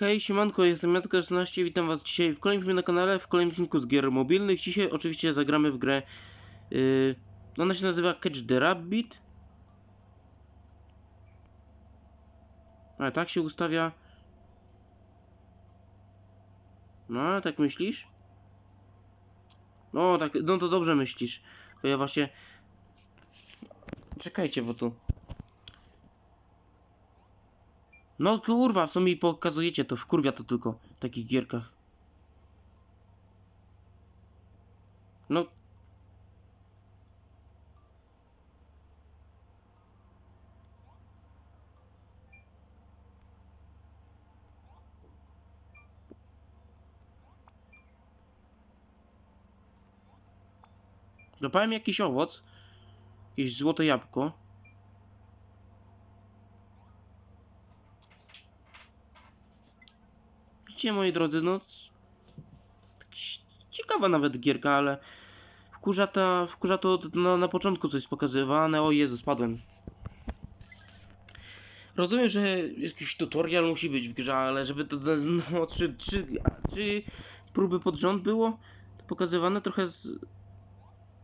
Hej, siemanko, jestem Jacek16, witam was dzisiaj w kolejnym filmie na kanale, w kolejnym filmiku z gier mobilnych. Dzisiaj oczywiście zagramy w grę, yy, ona się nazywa Catch the Rabbit. A, tak się ustawia. No, tak myślisz? No, tak, no to dobrze myślisz. Bo ja właśnie... Czekajcie, bo tu... No kurwa, co mi pokazujecie, to wkurwia to tylko w takich gierkach. No. Dopałem jakiś owoc. Jakieś złote jabłko. Widzicie, moi drodzy, no... tak Ciekawa nawet gierka, ale... Wkurza, ta, wkurza to no, na początku coś pokazywane. O Jezu, spadłem. Rozumiem, że jakiś tutorial musi być w grze, ale żeby to... No, trzy, trzy, trzy próby pod rząd było to pokazywane trochę z...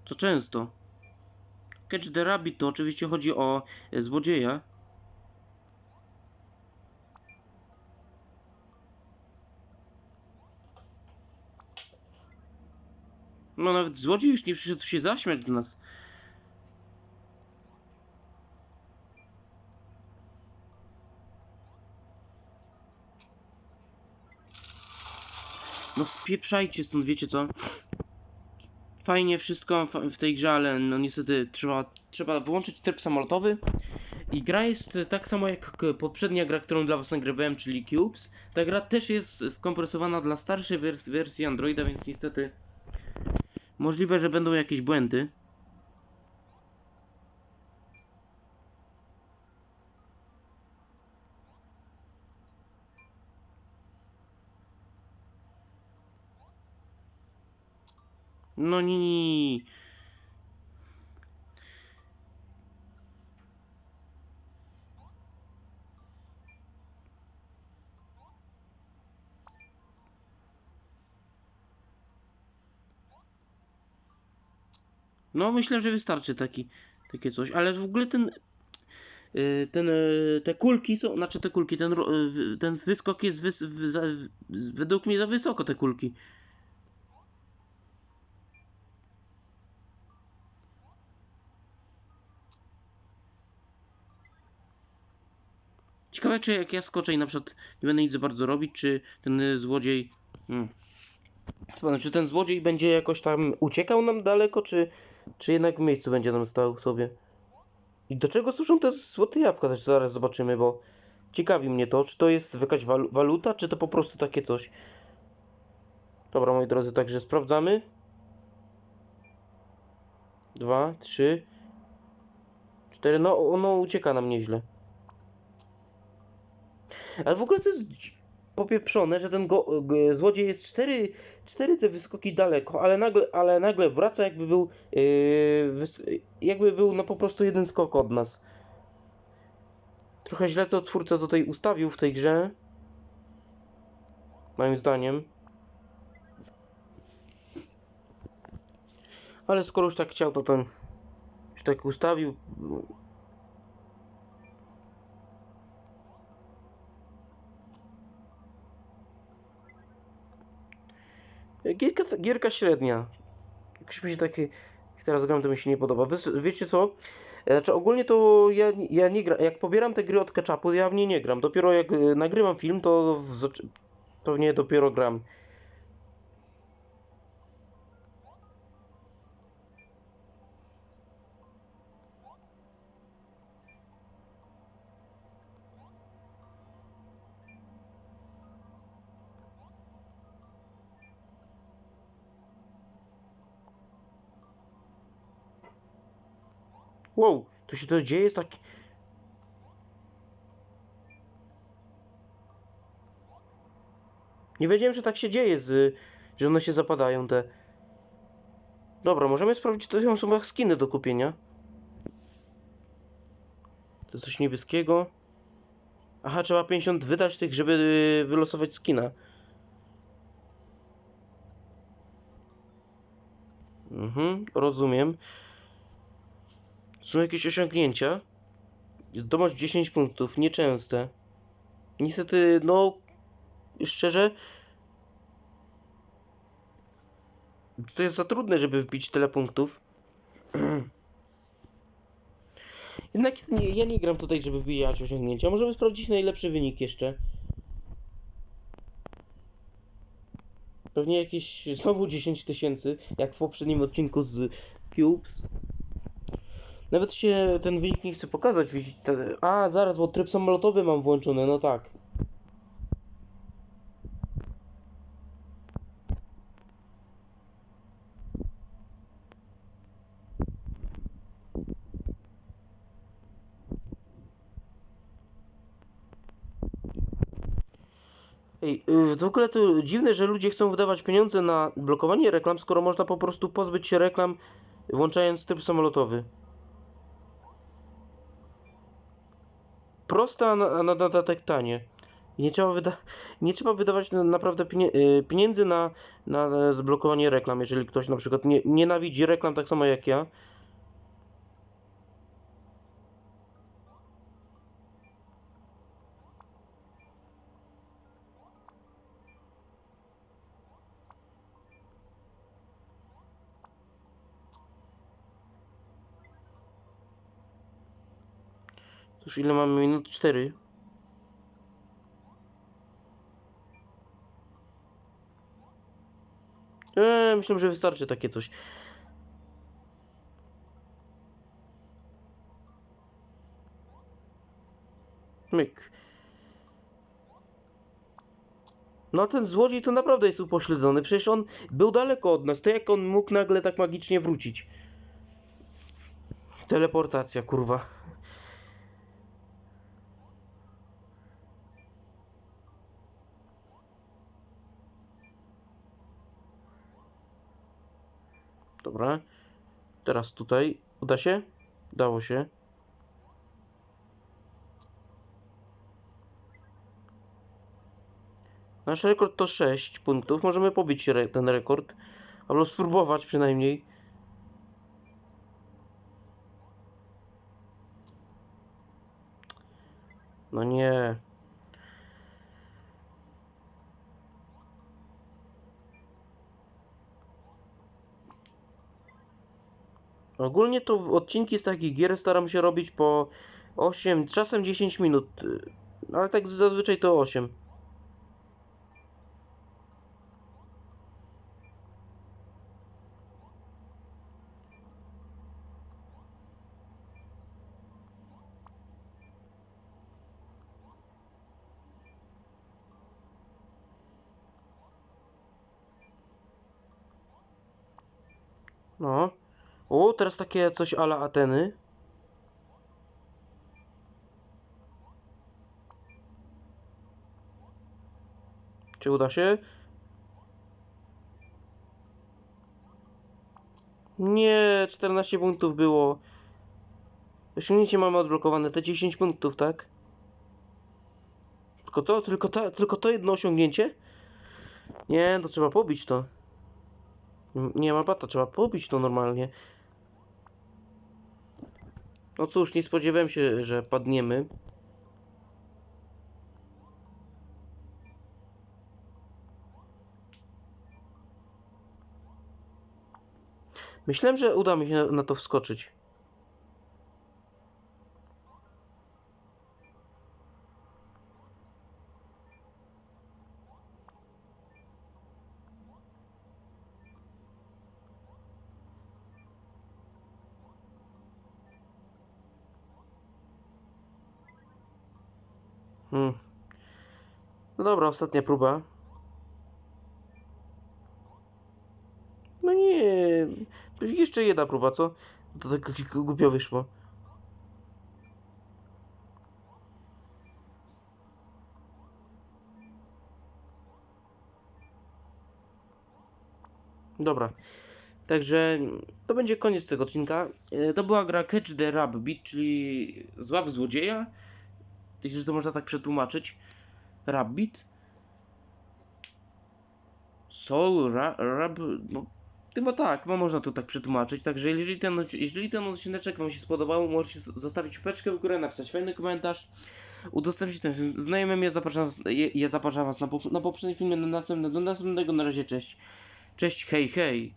To często. Catch the Rabbit to oczywiście chodzi o e, złodzieja. No nawet złodziej już nie przyszedł się zaśmiać z nas. No spieprzajcie stąd, wiecie co? Fajnie wszystko w tej grze, ale no niestety trzeba, trzeba wyłączyć tryb samolotowy. I gra jest tak samo jak poprzednia gra, którą dla was nagrywałem, czyli Cubes. Ta gra też jest skompresowana dla starszej wers- wersji Androida, więc niestety Możliwe, że będą jakieś błędy. No nie, nie, nie. No myślę, że wystarczy taki, takie coś, ale w ogóle ten y, ten, y, te kulki są, znaczy te kulki, ten, y, ten wyskok jest wys, w, za, w, według mnie za wysoko te kulki. Ciekawe, czy jak ja skoczę i na przykład nie będę nic za bardzo robić, czy ten złodziej... Hmm. Czy ten złodziej będzie jakoś tam uciekał nam daleko, czy, czy jednak w miejscu będzie nam stał sobie? I do czego służą te złote jabłka? Też zaraz zobaczymy, bo ciekawi mnie to, czy to jest jakaś walu waluta, czy to po prostu takie coś. Dobra, moi drodzy, także sprawdzamy. Dwa, trzy, cztery. No, ono ucieka nam nieźle. Ale w ogóle to jest popieprzone, że ten go, g, złodziej jest cztery, cztery te wyskoki daleko, ale nagle, ale nagle wraca jakby był, yy, jakby był no po prostu jeden skok od nas. Trochę źle to twórca tutaj ustawił w tej grze. Moim zdaniem. Ale skoro już tak chciał, to ten już tak ustawił. Gierka, gierka średnia. Jakoś mi się takie, jak teraz gram, to mi się nie podoba. Wy, wiecie co? Znaczy ogólnie to ja, ja nie gram, jak pobieram te gry od Ketchupu, ja w nie nie gram. Dopiero jak e, nagrywam film, to w, pewnie dopiero gram. Wow, to się to dzieje tak... Nie wiedziałem, że tak się dzieje, z, że one się zapadają te... Dobra, możemy sprawdzić, to są chyba skiny do kupienia. To coś niebieskiego. Aha, trzeba 50 wydać tych, żeby y, wylosować skina. Mhm, rozumiem. Są jakieś osiągnięcia. Zdobądź 10 punktów, nieczęste. Niestety, no, szczerze, to jest za trudne, żeby wbić tyle punktów. Jednak nie, ja nie gram tutaj, żeby wbijać osiągnięcia. Możemy sprawdzić najlepszy wynik jeszcze. Pewnie jakieś znowu 10 tysięcy, jak w poprzednim odcinku z Cubes. Nawet się ten wynik nie chce pokazać. A, zaraz, bo tryb samolotowy mam włączony, no tak. Ej, yy, w ogóle to dziwne, że ludzie chcą wydawać pieniądze na blokowanie reklam, skoro można po prostu pozbyć się reklam, włączając tryb samolotowy. Proste, a na, na dodatek tanie. Nie trzeba, wyda nie trzeba wydawać na, naprawdę yy, pieniędzy na, na e, zblokowanie reklam, jeżeli ktoś na przykład nie, nienawidzi reklam tak samo jak ja. Już ile mamy minut? 4. Eee, myślę, że wystarczy takie coś. Myk. No ten złodziej to naprawdę jest upośledzony. Przecież on był daleko od nas. To jak on mógł nagle tak magicznie wrócić? Teleportacja, kurwa. Dobra. Teraz tutaj. Uda się? Dało się. Nasz rekord to 6 punktów. Możemy pobić re ten rekord. Albo spróbować przynajmniej. No nie. Ogólnie to odcinki z takich gier staram się robić po 8, czasem 10 minut. y, Ale tak zazwyczaj to 8. No. O, teraz takie coś ala Ateny. Czy uda się? Nie, 14 punktów było. Osiągnięcie mamy odblokowane, te 10 punktów, tak? Tylko to, tylko, ta, tylko to jedno osiągnięcie? Nie, to trzeba pobić to. Nie ma bata, trzeba pobić to normalnie. No cóż, nie spodziewałem się, że padniemy. Myślałem, że uda mi się na, to wskoczyć. Hmm. No dobra, ostatnia próba. No nie, jeszcze jedna próba, co? To tak głupio wyszło. Dobra. Także to będzie koniec tego odcinka. E, To była gra Catch the Rabbit, czyli Złap Złodzieja. Jeśli to można tak przetłumaczyć. Rabbit? Soul, ra, rab, no, chyba tak, no można to tak przetłumaczyć. Także jeżeli ten, jeżeli ten odcineczek Wam się spodobał, możecie zostawić łapeczkę w górę, napisać fajny komentarz, udostępnić ten film znajomym. Ja zapraszam, ja, ja zapraszam Was na, pop, na na następny, do następnego. Na razie, cześć. Cześć, hej, hej.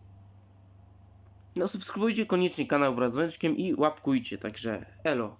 No subskrybujcie koniecznie kanał wraz z dzwoneczkiem i łapkujcie, także elo.